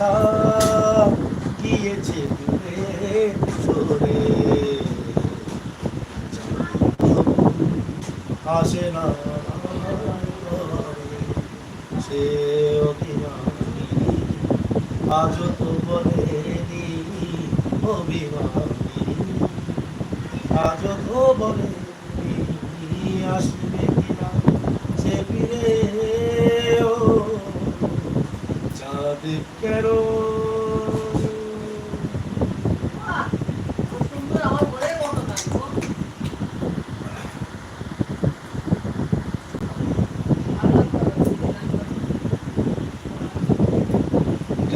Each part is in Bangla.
사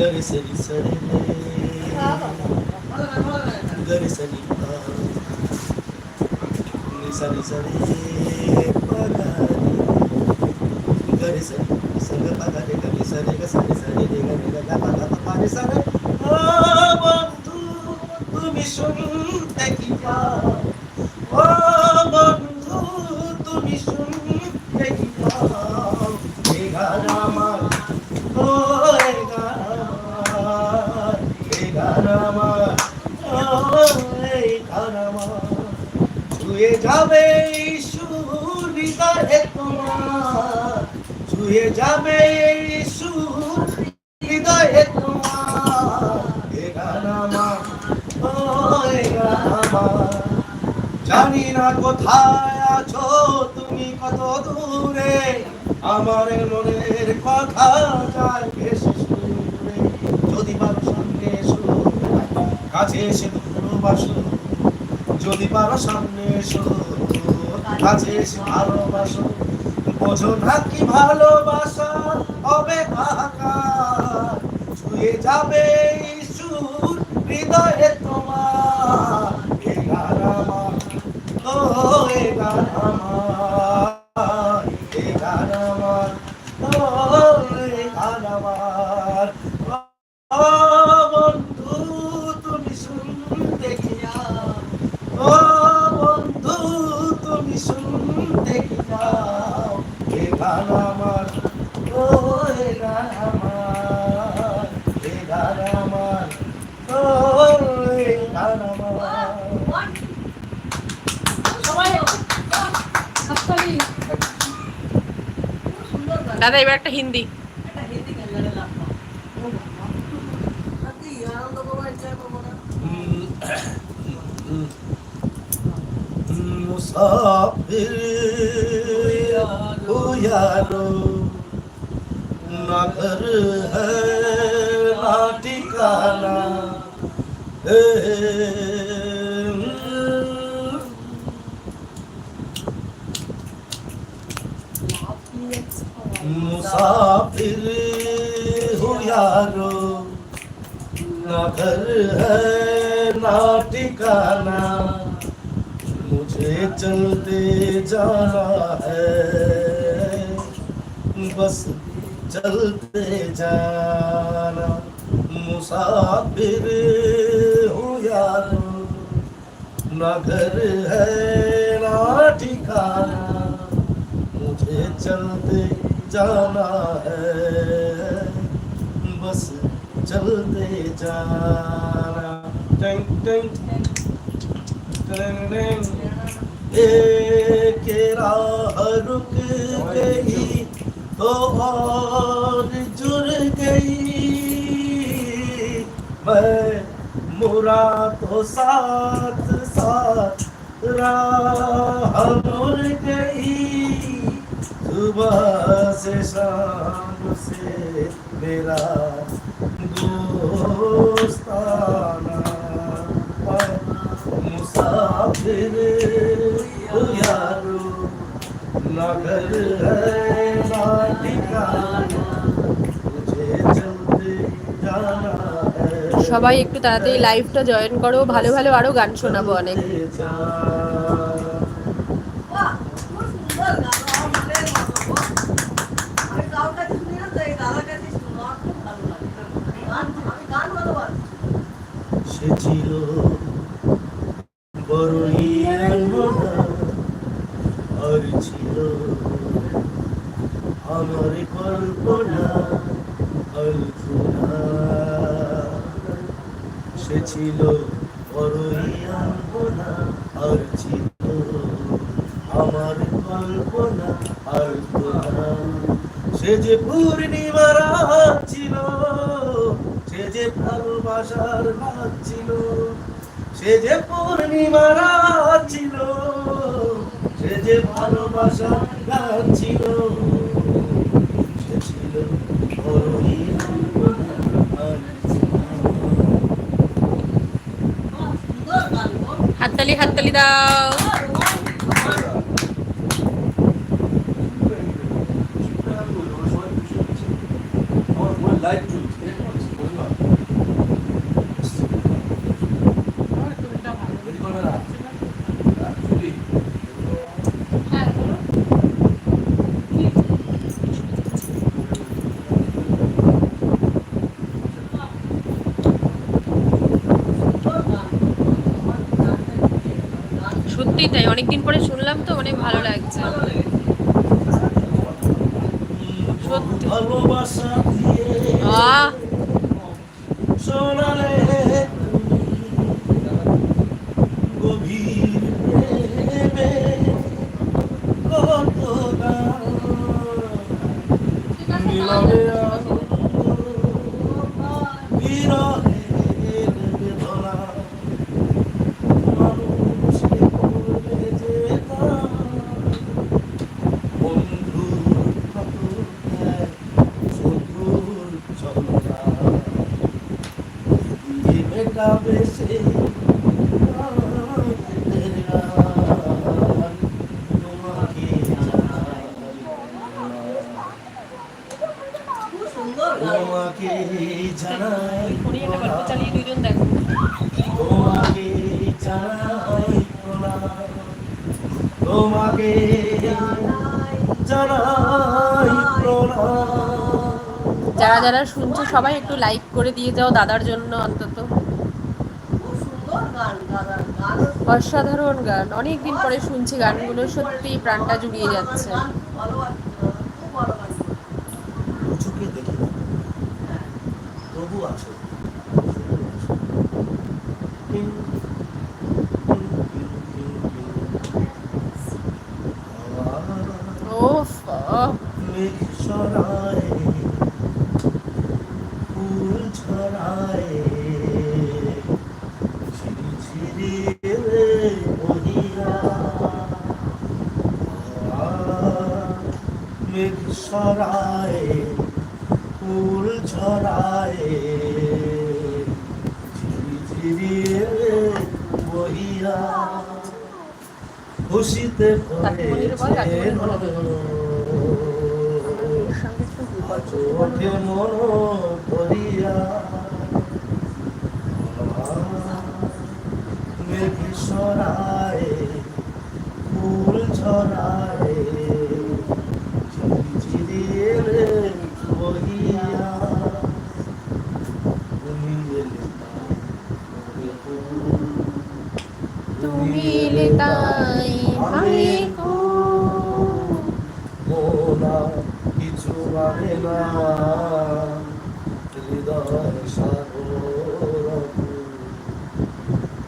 घर से सरे ভালো গান, ভালো গান। घर से निसरी सरे घर से संग पगा रे ग सरे ग सरे सरे रे ग रे ग गा पगा पगा रे सरे ও বন্ধু তুমি শুনতে কি পাও যাবে হৃদয়ে জানি না কোথায় আছো, তুমি কত দূরে। আমার মনের কথা যায় ভেসে সুরে যদি পারো সামনে এসো, কাছে এসে ভালোবাসো যদি পারো সামনে এসো, কাছে এসে ভালোবাসো। বোঝো না কি ভালোবাসা, হবে হাহাকার। ছুঁয়ে যাবে সুর হৃদয়ে তোমার। এ গান আমার ও এ আমার দাদা এবার একটা হিন্দি একটা হিন্দি গান গানে লাগলো। ও বাবা। আর কি আনন্দ করবার ইচ্ছা করবো না? मुसाफिर हो यारो ना घर है ना ठिकाना है ना ठिकाना मुझे चलते जाना है। बस चलते जाना, मुसाफिर हूँ यारो। ना घर है ना ठिकाना मुझे चलते जाना है। चलते जाना टिंग रुक गई तो और जुड़ गई। मैं मुरा तो साथ साथ राह मुड़ गई। सुबह से शाम से मेरा दोस्ताना मुसाफिर हो यारो ना घर है ना ठिकाना मुझे चलते जाना है সবাই একটু তাড়াতাড়ি লাইভটা জয়েন করো ভালো ভালো আরো গান শোনাবো অনেক সে যে পূর্ণিমা রাত ছিল, সে যে ভালোবাসার রাত ছিল, সে যে পূর্ণিমা রাত ছিল, সে যে ভালোবাসার রাত ছিল। হাততালি হাততালি দাও সত্যি তাই। অনেকদিন পরে শুনলাম তো অনেক ভালো লাগছে। সত্যি। ভালোবাসা দিয়ে আহ সোনালে গভীর প্রেমে কত গান মিলবে আনন্দ, বিরহের বেদনা। মানুষকে ভুলে যেতাম, বন্ধুর মতো এক শত্রুর ছলনা। দিয়ে মেটাবে সে রাতের গান, তোমাকে জানাই। খুব সুন্দর গান তোমাকে জানাই তোমাকে জানাই তোমাকে জানাই যারা যারা শুনছো সবাই একটু লাইক করে দিয়ে যাও দাদার জন্য অন্তত। অসাধারণ গান। অনেক দিন পরে শুনছি গানগুলো সত্যি প্রাণটা জুড়িয়ে যাচ্ছে গান ভালোবাসি খুব ভালোবাসি চোখে দেখি না। তবু আছে ওফ আহ, মেঘ ছড়ায় ফুল ছড়ায় ঝিরি ঝিরি রে বহিয়া মেঘ ছড়ায় ফুল ছড়ায় ঝিরি ঝিরি বহিয়া খুশিতে চোখে মন করিয়া মেঘ সরায় ফুল ছড়ায় ঝিরি ঝিরি বহিয়া তুমি এলে তুমি এলে তাই ভাবে গো। মোনা কিছু মানে না। হৃদয় সাগর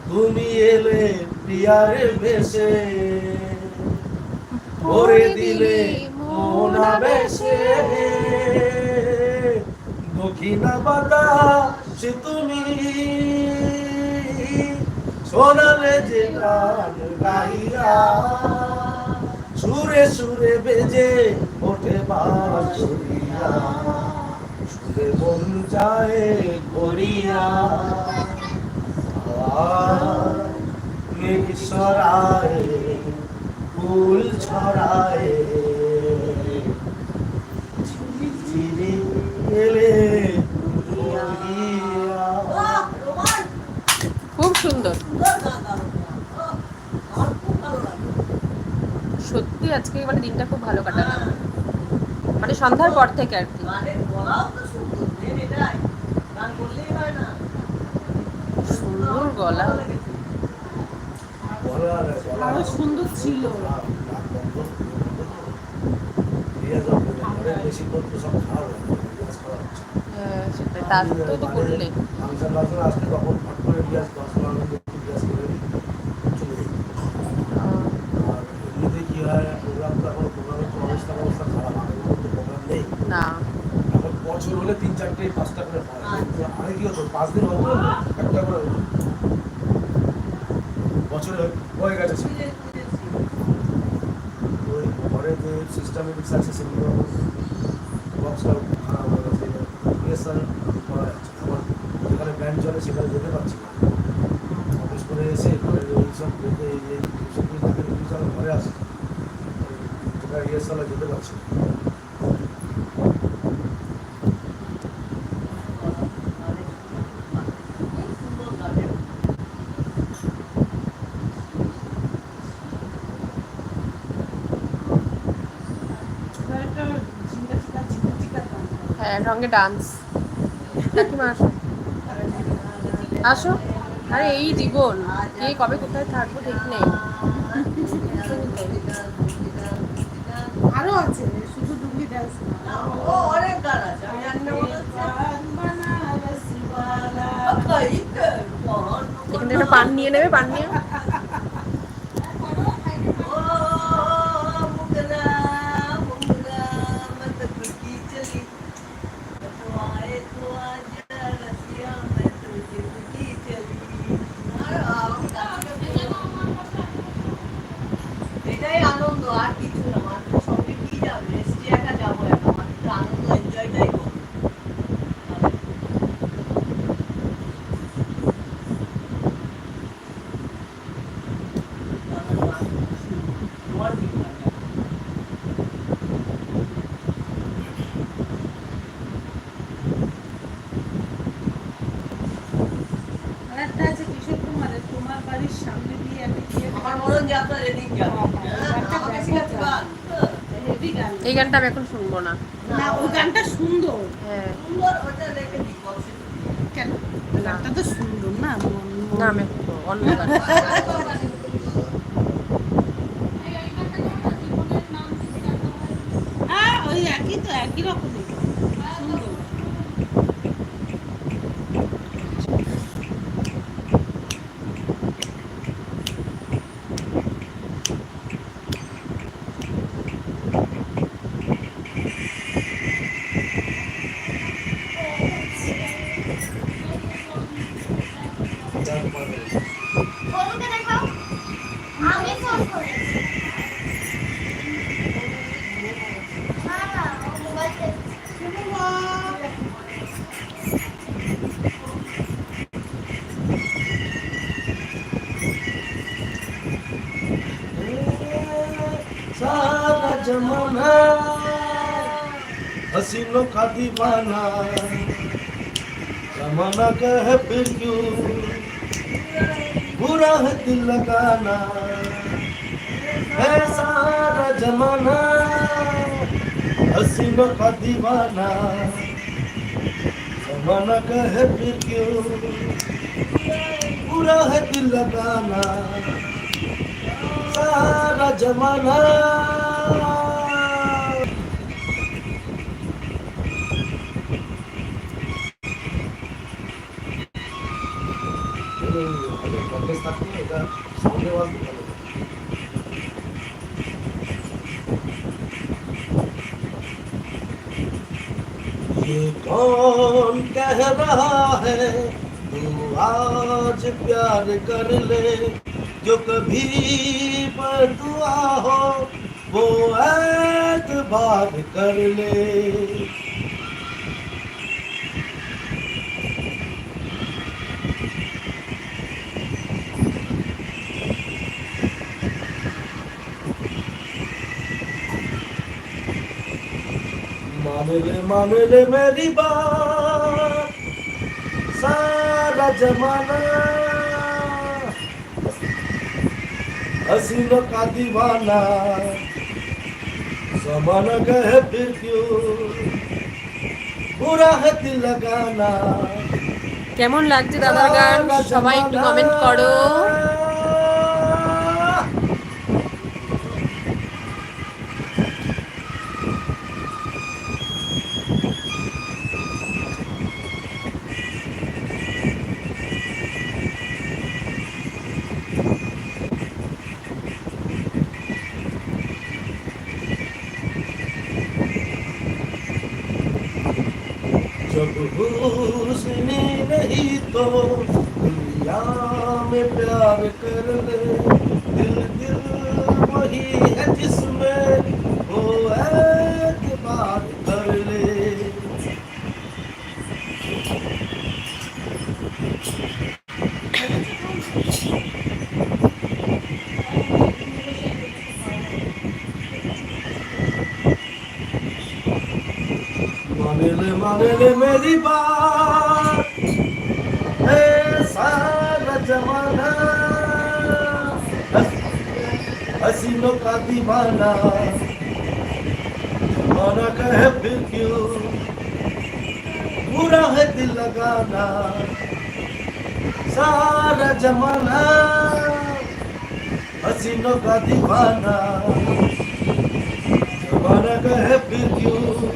তুমি এলে প্রিয়ারে বেশে। ভরে দিলে মোনা বেশে দক্ষিণা সে তুমি। শোনালে যে সুরে সুরে বেজে ওঠে বাঁশুরিয়া সুরে মন যায় করিয়া সরায় ফুল ছড়ায়। ঝিরি এলে বহিয়া। বাহ, রোমান, খুব সুন্দর সুন্দর গান গান আমার খুব ভালো লাগে সত্যি আজকে মানে দিনটা খুব ভালো কাটালাম। মানে সন্ধ্যার পর থেকে আর কি। তো সুন্দর হয় গলা সুন্দর ছিল রিয়াজ আপনাদের ঘরে বেশি করতে সব খাওয়া লাগে রিয়াজ করা হচ্ছে না। হ্যাঁ সেটাই তার তো তো করলে ফাংশন ফাংশন আসলে তখন ফট করে রিয়াজ দশ পনেরো মিনিট একটু রিয়াজ করে দিই, চলে যাই আহ, আর এমনিতে কি হয় প্রোগ্রাম তো এখন প্রোগ্রামের তো অবস্থা অবস্থা খারাপ আগের মতো তো প্রোগ্রাম নেই না এখন বছর হলে তিন চারটে পাঁচটা করে হয় কিন্তু আগে কি হতো পাঁচ দিন হতো একটা করে। বছরে হয়ে গেছে। ওই ঘরে যে সিস্টেমেটিক্স আছে সেগুলো বক্সটা খারাপ হয়ে গেছে রিহার্সাল করা যাচ্ছে। যেখানে ব্যান্ড চলে সেখানে যেতে পারছি না অফিস করে এসে ঘরে এইসব এই যে এইসব কিছু ঘরে আসে যেখানে রিহার্সালে যেতে পারছি না একসঙ্গে ডান্স কাকিমা আসো। আসো। আরে এই জীবন কে কবে কোথায় থাকব ঠিক নেই। আরও আছে শুধু ডুবলি ডান্স ও অনেক গান আছে আমি জানি না এখান থেকে একটা পান নিয়ে নেবে পান নিয়ে এটাই আনন্দ আর কিছু না মানুষের সঙ্গে কি যাবে রেস্টে একা যাব একা মানুষের আনন্দ এনজয়টাই করব তোমার কি মনে হয়? আরেকটা আছে কিশোর কুমারের তোমার বাড়ির সামনে দিয়ে আমি গিয়ে আমার মরণ যাত্রা যেদিন যাবে হ্যাঁ, আমাকে শিখাচ্ছে গান হ্যাঁ। হেভি গান এই গানটা আমি এখন শুনব না। না ওই গানটা সুন্দর। হ্যাঁ। সুন্দর ওটা রেখে কেন? গানটা তো সুন্দর না না আমি অন্য গান হ্যাঁ ওই একই তো একই রকমই हसीनों का दीवाना। जमाना का है फिर क्यों? बुरा है दिल लगाना। है सारा जमाना। हसीनों का दीवाना। जमाना का है फिर क्यों? बुरा है दिल लगाना। सारा जमाना ये कौन कह रहा है, तू आज प्यार कर ले, जो कभी बदुआ हो, वो ऐतबार कर ले। मान ले मान ले मेरी बात सारा जमाना हसीनों का दीवाना जमाना कहे फिर क्यों बुरा है दिल लगाना কেমন লাগছে দাদার গান সবাই একটু কমেন্ট করো हुस्नी नहीं तो दुनिया में प्यार कर ले। दिल दिल वही है जिसमें वो एतबार कर ले माने ले मेरी बात। है जमाना। हसीनों का दीवाना। माना कहे फिर क्यों? बुरा है दिल लगाना। सारा जमाना हसीनों का दीवाना। माना कहे फिर क्यों?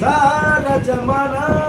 सारा जमाना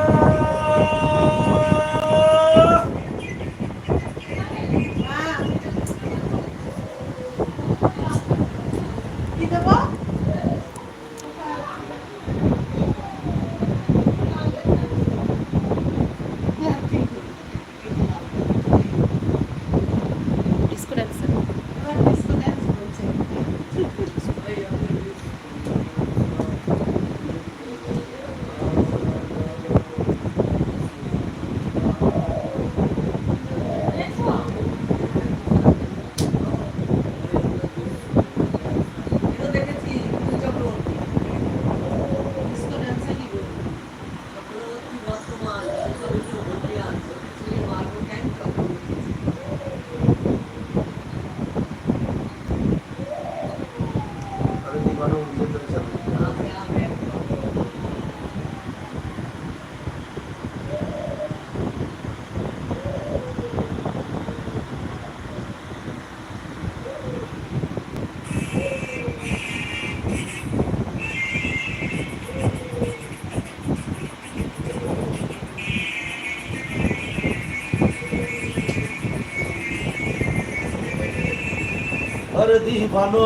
अरे दीवानो,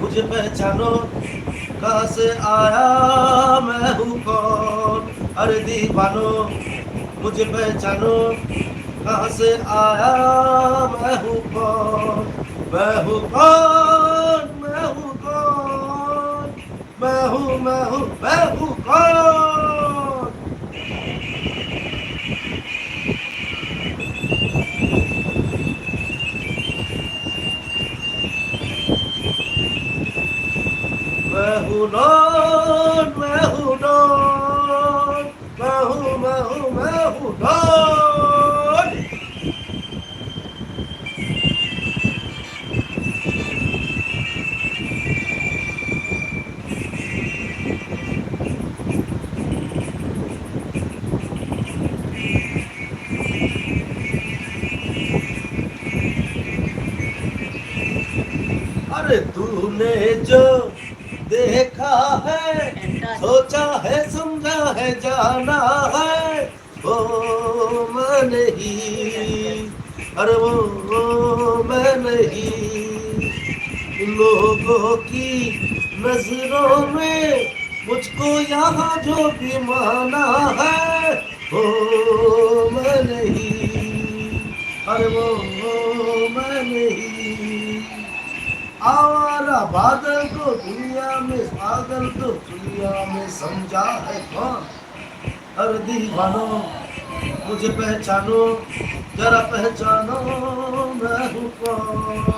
मुझे पहचानो, कहाँ से आया मैं हूँ कौन? अरे दीवानो, मुझे पहचानो, कहाँ से आया मैं हूँ कौन? मैं हूँ कौन? मैं हूँ कौन? मैं हूँ मैं हूँ मैं हूँ कौन? Lord, Mahu Lord, Mahu, Mahu, Mahu Lord. सोचा है समझा है जाना है। वो मैं नहीं अरे वो, मैं नहीं। लोगों की नज़रों में मुझको यहाँ जो भी माना है वो मैं नहीं अरे वो, मैं नहीं। आवारा बादल को दुनिया में पागल को दुनिया में समझा है कौन? अरे दीवानो मुझे पहचानो जरा पहचानो मैं हूँ कौन?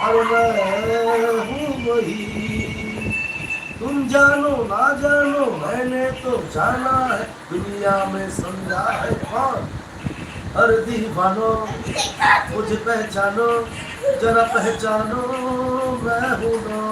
वही मैं हूँ वही। तुम जानो ना जानो, मैंने तो जाना है, दुनिया में समझा है कौन? हर दीवानो, मुझे पहचानो, जरा पहचानो, मैं हूँ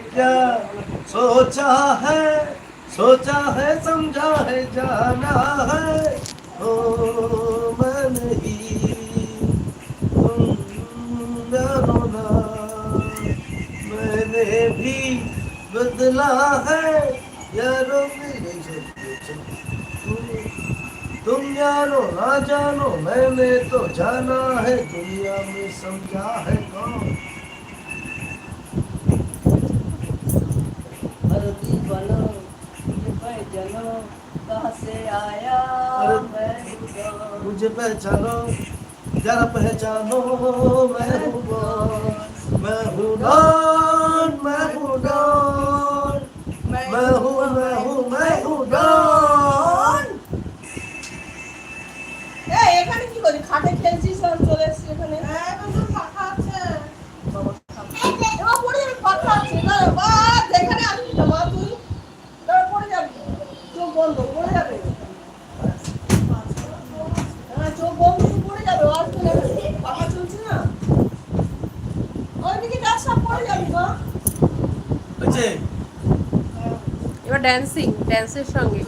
क्या सोचा है सोचा है, समझा है, जाना है। ओ मैं नहीं तुम ना मैंने भी बदला है, यारो में नहीं सुन- तुम जानो ना जानो, मैंने तो जाना है, दुनिया में समझा है कौन? हर दीवानो मुझे पहचानो कहाँ से आया अरे- मैं हूँ मुझे पहचानो जरा पहचानो मैं हूँ कौन मैं हूँ डॉन मैं हूँ डॉन मैं हूँ मैं हूँ मैं হ্যাঁ, हूँ डॉन এই এখানে কি করি খাটে ড্যান্সিং ড্যান্সের সঙ্গে।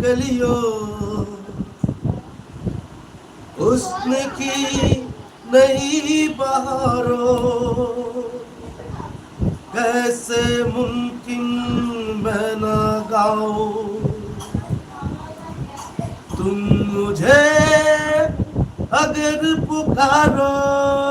की कलियों उसने की नई बहारों। कैसे मुमकिन बना गाओ तुम मुझे अगर पुकारो।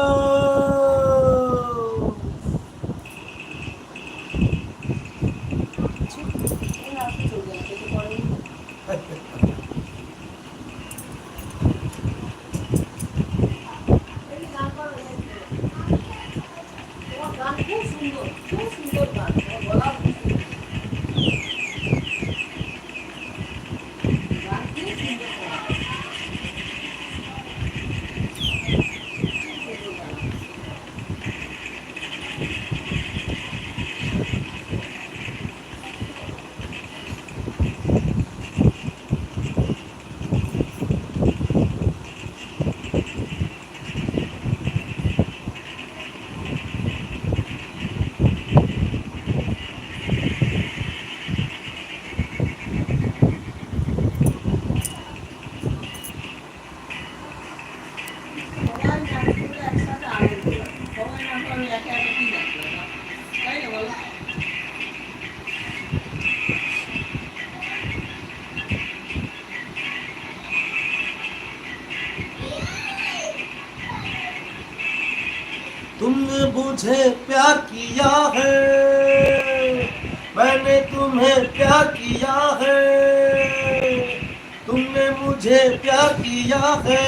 किया है।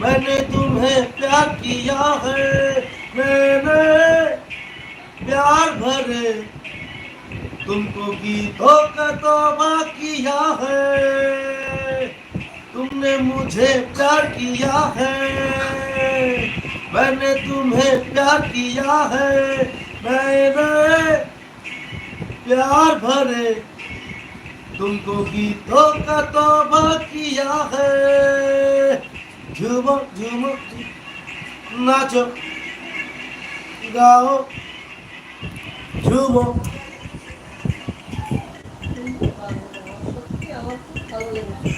मैंने तुम्हें प्यार किया है। मैंने प्यार भरे तुमको गीतों का तोबा किया है। तुमने मुझे प्यार किया है। मैंने तुम्हें प्यार किया है। मैंने प्यार भरे तुमको गीतों का तोबा किया है झूमो झूमो नाचो गाओ झूमो সত্যি আমার খুব ভালো লেগেছে